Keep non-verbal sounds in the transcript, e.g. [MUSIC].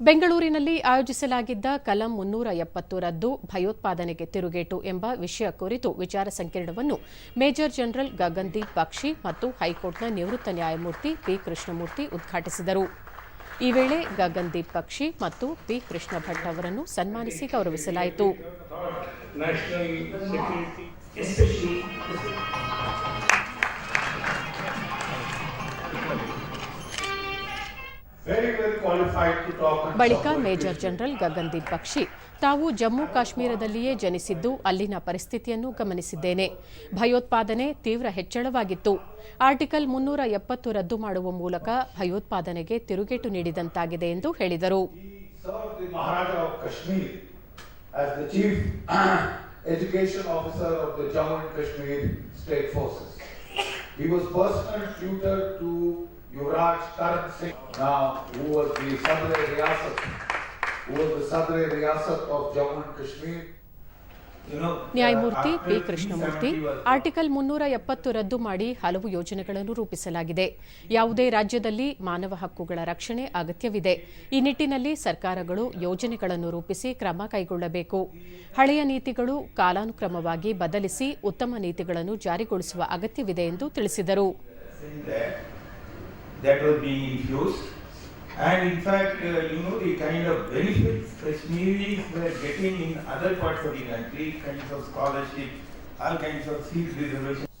ಬೆಂಗಳೂರಿನಲ್ಲಿ ಆಯೋಜಿಸಲಾಗಿದ್ದ ಕಲಂ ಮುನ್ನೂರ ಎಪ್ಪತ್ತು ರದ್ದು, ಭಯೋತ್ಪಾದನೆಗೆ ತಿರುಗೇಟು ಎಂಬ ವಿಷಯ ಕುರಿತು ವಿಚಾರ ಸಂಕಿರಣವನ್ನು ಮೇಜರ್ ಜನರಲ್ ಗಗನ್ದೀಪ್ ಬಕ್ಷಿ ಮತ್ತು ಹೈಕೋರ್ಟ್ನ ನಿವೃತ್ತ ನ್ಯಾಯಮೂರ್ತಿ ಪಿ ಕೃಷ್ಣಮೂರ್ತಿ ಉದ್ಘಾಟಿಸಿದರು. ಈ ವೇಳೆ ಗಗನ್ದೀಪ್ ಬಕ್ಷಿ ಮತ್ತು ಪಿ ಕೃಷ್ಣ ಭಟ್ ಅವರನ್ನು ಸನ್ಮಾನಿಸಿ ಗೌರವಿಸಲಾಯಿತು. ಬಳಿಕ. ಮೇಜರ್ ಜನರಲ್ ಗಗನ್ದೀಪ್ ಬಕ್ಷಿ ತಾವು ಜಮ್ಮು ಕಾಶ್ಮೀರದಲ್ಲಿಯೇ ಜನಿಸಿದ್ದು ಅಲ್ಲಿನ ಪರಿಸ್ಥಿತಿಯನ್ನು ಗಮನಿಸಿದ್ದೇನೆ ಭಯೋತ್ಪಾದನೆ ತೀವ್ರ ಹೆಚ್ಚಳವಾಗಿತ್ತು ಆರ್ಟಿಕಲ್ ಮುನ್ನೂರ ಎಪ್ಪತ್ತು ರದ್ದು ಮಾಡುವ ಮೂಲಕ ಭಯೋತ್ಪಾದನೆಗೆ ತಿರುಗೇಟು ನೀಡಿದಂತಾಗಿದೆ ಎಂದು ಹೇಳಿದರು. [COUGHS] He was personal tutor to Yuvraj Karan Singh, now who was the Sadr Riyasat, who was the Sadr Riyasat of Jammu and Kashmir. ನ್ಯಾಯಮೂರ್ತಿ after ಪಿ ಕೃಷ್ಣಮೂರ್ತಿ. ಆರ್ಟಿಕಲ್ ಮುನ್ನೂರ ಎಪ್ಪತ್ತು ರದ್ದು ಮಾಡಿ ಹಲವು ಯೋಜನೆಗಳನ್ನು ರೂಪಿಸಲಾಗಿದೆ. ಯಾವುದೇ ರಾಜ್ಯದಲ್ಲಿ ಮಾನವ ಹಕ್ಕುಗಳ ರಕ್ಷಣೆ ಅಗತ್ಯವಿದೆ. ಈ ನಿಟ್ಟಿನಲ್ಲಿ ಸರ್ಕಾರಗಳು ಯೋಜನೆಗಳನ್ನು ರೂಪಿಸಿ ಕ್ರಮ ಕೈಗೊಳ್ಳಬೇಕು. ಹಳೆಯ ನೀತಿಗಳು ಕಾಲಾನುಕ್ರಮವಾಗಿ ಬದಲಿಸಿ ಉತ್ತಮ ನೀತಿಗಳನ್ನು ಜಾರಿಗೊಳಿಸುವ ಅಗತ್ಯವಿದೆ ಎಂದು ತಿಳಿಸಿದರು. That was being infused. And in fact, uh, you know, the kind of benefits Kashmiris were getting in other parts of the country, kinds of scholarship, all kinds of seat reservation.